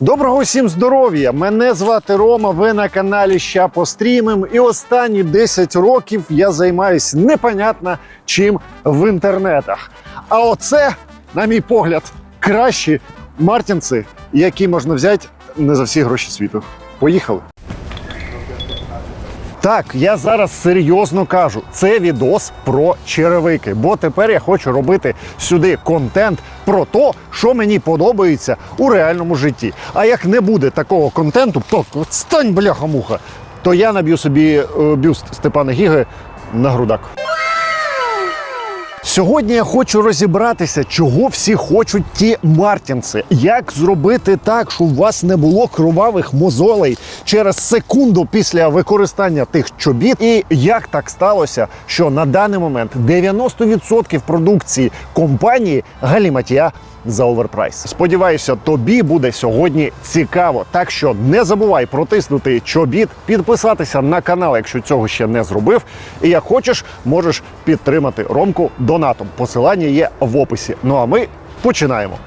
Доброго всім здоров'я! Мене звати Рома. Ви на каналі Ща пострімим. І останні 10 років я займаюсь непонятно чим в інтернетах. А оце, на мій погляд, кращі мартінці, які можна взяти не за всі гроші світу. Поїхали! Так, я зараз серйозно кажу, це відос про черевики, бо тепер я хочу робити сюди контент про те, що мені подобається у реальному житті. А як не буде такого контенту, то стань бляха-муха, то я наб'ю собі е, бюст Степана Гіги на грудак. Сьогодні я хочу розібратися, чого всі хочуть ті мартінці. Як зробити так, щоб у вас не було кровавих мозолей через секунду після використання тих чобіт, і як так сталося, що на даний момент 90% продукції компанії галіматія за оверпрайс. Сподіваюся, тобі буде сьогодні цікаво. Так що не забувай протиснути чобіт, підписатися на канал, якщо цього ще не зробив. І як хочеш, можеш підтримати Ромку донатом. Посилання є в описі. Ну а ми починаємо.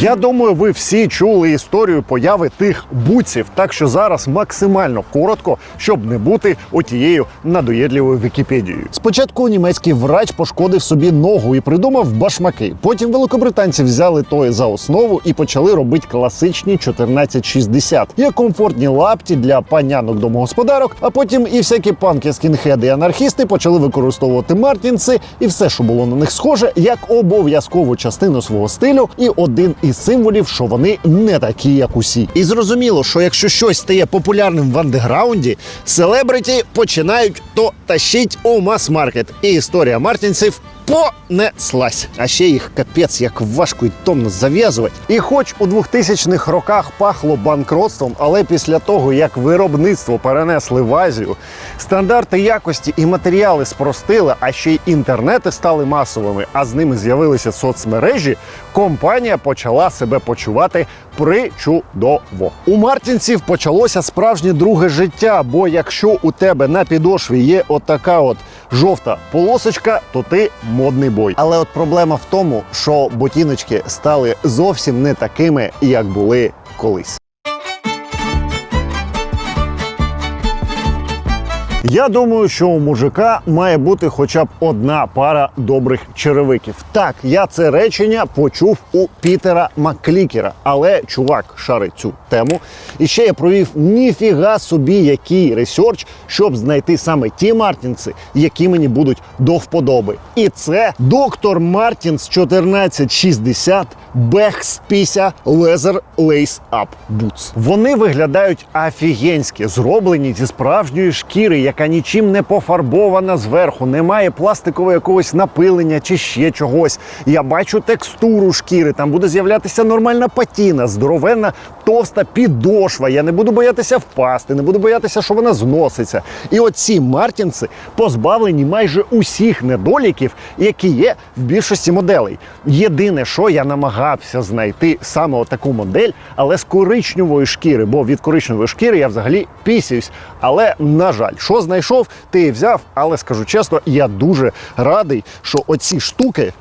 Я думаю, ви всі чули історію появи тих буців, так що зараз максимально коротко, щоб не бути отією надоєдливою Вікіпедією. Спочатку німецький врач пошкодив собі ногу і придумав башмаки. Потім великобританці взяли той за основу і почали робити класичні 1460. Є комфортні лапті для панянок домогосподарок. А потім і всякі панки, скінхеди і анархісти почали використовувати мартінси і все, що було на них схоже, як обов'язкову частину свого стилю, і один із символів, що вони не такі, як усі. І зрозуміло, що якщо щось стає популярним в андеграунді, селебриті починають то тащить у мас-маркет. І історія мартінців понеслась. А ще їх капець як важко і томно зав'язувати. І хоч у 2000-х роках пахло банкротством, але після того, як виробництво перенесли в Азію, стандарти якості і матеріали спростили, а ще й інтернети стали масовими, а з ними з'явилися соцмережі, компанія почала себе почувати причудово. У мартінців почалося справжнє друге життя. Бо якщо у тебе на підошві є отака от жовта полосочка, то ти модний бой. Але от проблема в тому, що ботіночки стали зовсім не такими, як були колись. Я думаю, що у мужика має бути хоча б одна пара добрих черевиків. Так, я це речення почув у Пітера Макклікера, але чувак шарить цю тему. І ще я провів ніфіга собі який ресерч, щоб знайти саме ті мартінси, які мені будуть до вподоби. І це доктор Мартінс 1460 Бехс Піся Leather Lace Up Boots. Вони виглядають офігенськи, зроблені зі справжньої шкіри, яка нічим не пофарбована зверху, немає пластикового якогось напилення чи ще чогось. Я бачу текстуру шкіри, там буде з'являтися нормальна патіна, здоровенна товста підошва. Я не буду боятися впасти, не буду боятися, що вона зноситься. І оці мартінси позбавлені майже усіх недоліків, які є в більшості моделей. Єдине, що я намагався знайти саме таку модель, але з коричневої шкіри, бо від коричневої шкіри я взагалі пісяюсь. Але на жаль, що знайшов, ти і взяв. Але скажу чесно, я дуже радий, що оці штуки.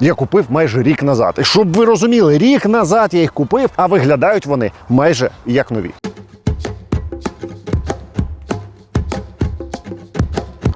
Я купив майже рік назад. І щоб ви розуміли, рік назад я їх купив, а виглядають вони майже як нові.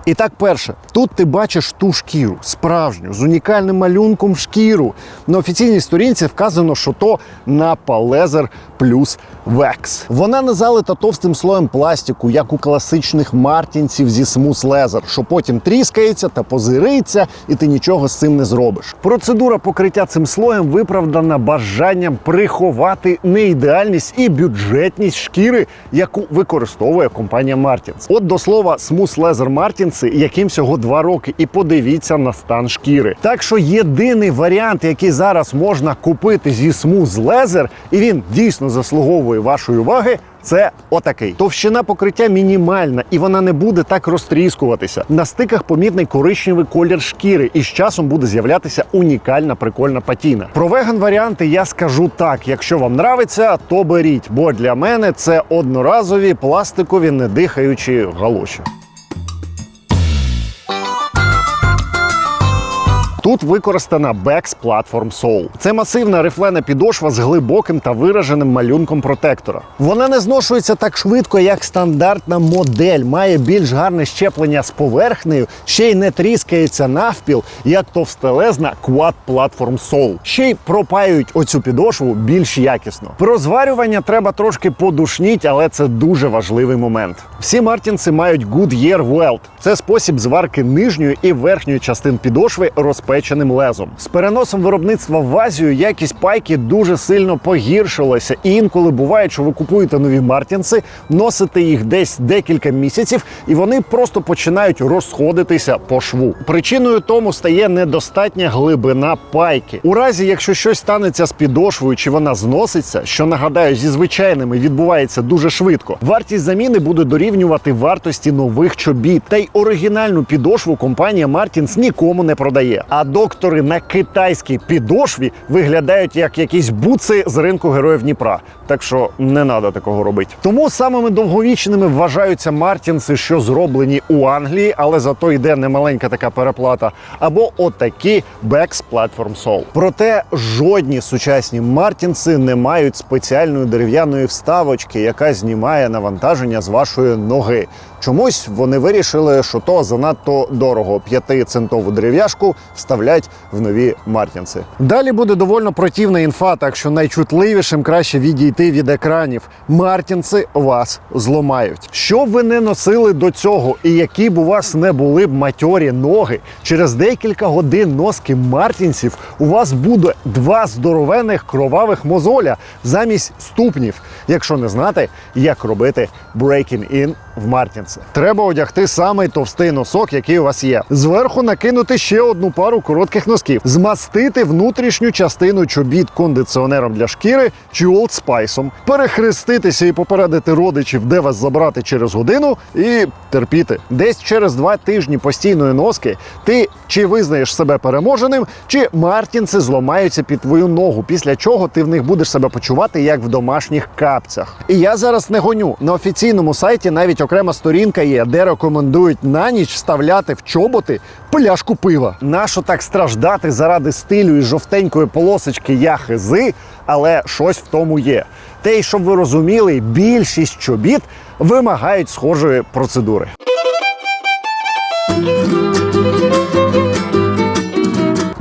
І так, перше, тут ти бачиш ту шкіру, справжню, з унікальним малюнком шкіру. На офіційній сторінці вказано, що то Napa Leather плюс Vex. Вона не залита товстим слоєм пластику, як у класичних мартінців зі Smooth Leather, що потім тріскається та позириться, і ти нічого з цим не зробиш. Процедура покриття цим слоєм виправдана бажанням приховати неідеальність і бюджетність шкіри, яку використовує компанія Martins. От до слова, Smooth Leather Martins, яким всього два роки, і подивіться на стан шкіри. Так що єдиний варіант, який зараз можна купити зі Smooth Leather, і він дійсно заслуговує вашої уваги. Це отакий. Товщина покриття мінімальна, і вона не буде так розтріскуватися. На стиках помітний коричневий колір шкіри, і з часом буде з'являтися унікальна прикольна патіна. Про веган варіанти я скажу так: якщо вам нравиться, то беріть, бо для мене це одноразові пластикові недихаючі галоші. Тут використана Bex Platform Sole. Це масивна рифлена підошва з глибоким та вираженим малюнком протектора. Вона не зношується так швидко, як стандартна модель, має більш гарне щеплення з поверхнею, ще й не тріскається навпіл, як товстелезна Quad Platform Sole. Ще й пропаюють оцю підошву більш якісно. Про зварювання треба трошки подушніть, але це дуже важливий момент. Всі мартінси мають Goodyear Weld. Це спосіб зварки нижньої і верхньої частин підошви розпеченим лезом. З переносом виробництва в Азію якість пайки дуже сильно погіршилася. І інколи буває, що ви купуєте нові мартінси, носите їх десь декілька місяців, і вони просто починають розходитися по шву. Причиною тому стає недостатня глибина пайки. У разі, якщо щось станеться з підошвою чи вона зноситься, що нагадаю, зі звичайними відбувається дуже швидко. Вартість заміни буде дорівнювати вартості нових чобіт. Та й оригінальну підошву компанія Martins нікому не продає. А доктори на китайській підошві виглядають як якісь буци з ринку героїв Дніпра. Так що не треба такого робити. Тому самими довговічними вважаються Мартінси, що зроблені у Англії, але зато йде немаленька така переплата. Або отакі Bex Platform Sole. Проте жодні сучасні Мартінси не мають спеціальної дерев'яної вставочки, яка знімає навантаження з вашої ноги. Чомусь вони вирішили, що то занадто дорого. П'ятицентову дерев'яшку вставлять в нові Мартінси. Далі буде довольно противна інфа, так що найчутливішим краще відійти від екранів. Мартінси вас зламають. Що б ви не носили до цього, і які б у вас не були б матьорі ноги, через декілька годин носки Мартінсів у вас буде два здоровених кровавих мозоля замість ступнів, якщо не знати, як робити breaking in в Мартінси. Треба одягти самий товстий носок, який у вас є. Зверху накинути ще одну пару коротких носків, змастити внутрішню частину чобіт кондиціонером для шкіри чи Spice, перехреститися і попередити родичів, де вас забрати через годину, і терпіти. Десь через два тижні постійної носки ти чи визнаєш себе переможеним, чи Мартінси зламаються під твою ногу, після чого ти в них будеш себе почувати як в домашніх капцях. І я зараз не гоню на офіційному сайті навіть окрема сторінка є, де рекомендують на ніч вставляти в чоботи пляшку пива. Нащо так страждати заради стилю і жовтенької полосочки я хизи, але щось в тому є. Те, й щоб ви розуміли, більшість чобіт вимагають схожої процедури.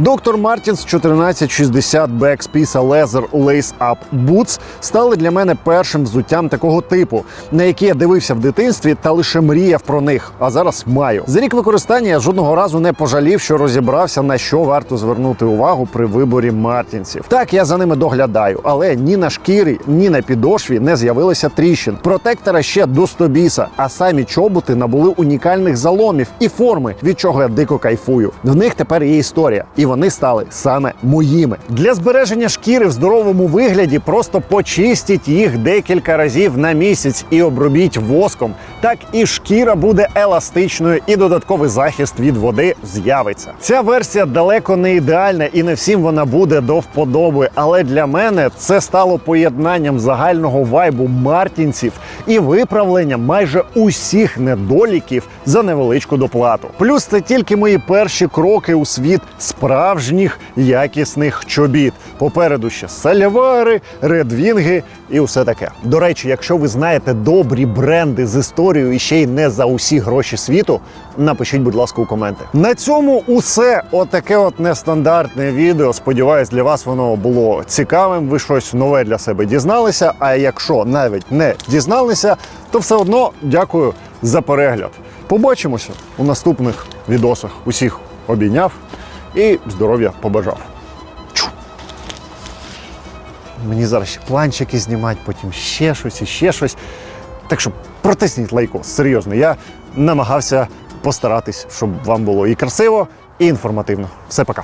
Доктор Мартінс 1460 Becks Pisa Leather Lace Up Boots стали для мене першим взуттям такого типу, на які я дивився в дитинстві та лише мріяв про них. А зараз маю. За рік використання я жодного разу не пожалів, що розібрався на що варто звернути увагу при виборі Мартінсів. Так я за ними доглядаю, але ні на шкірі, ні на підошві не з'явилося тріщин. Протектора ще до стобіса, а самі чоботи набули унікальних заломів і форми, від чого я дико кайфую. В них тепер є історія, і вони стали саме моїми. Для збереження шкіри в здоровому вигляді просто почистіть їх декілька разів на місяць і обробіть воском. Так і шкіра буде еластичною, і додатковий захист від води з'явиться. Ця версія далеко не ідеальна, і не всім вона буде до вподоби. Але для мене це стало поєднанням загального вайбу мартінців і виправленням майже усіх недоліків за невеличку доплату. Плюс це тільки мої перші кроки у світ справжніх якісних чобіт. Попереду ще салявари, редвінги і усе таке. До речі, якщо ви знаєте добрі бренди з історією і ще й не за усі гроші світу, напишіть, будь ласка, у коменти. На цьому усе отаке от нестандартне відео. Сподіваюсь, для вас воно було цікавим. Ви щось нове для себе дізналися. А якщо навіть не дізналися, то все одно дякую за перегляд. Побачимося у наступних відосах. Усіх обійняв і здоров'я побажав. Чу. Мені зараз ще планчики знімати, потім ще щось і ще щось. Так що протисніть лайко, Серйозно, я намагався постаратись, щоб вам було і красиво, і інформативно. Все пока.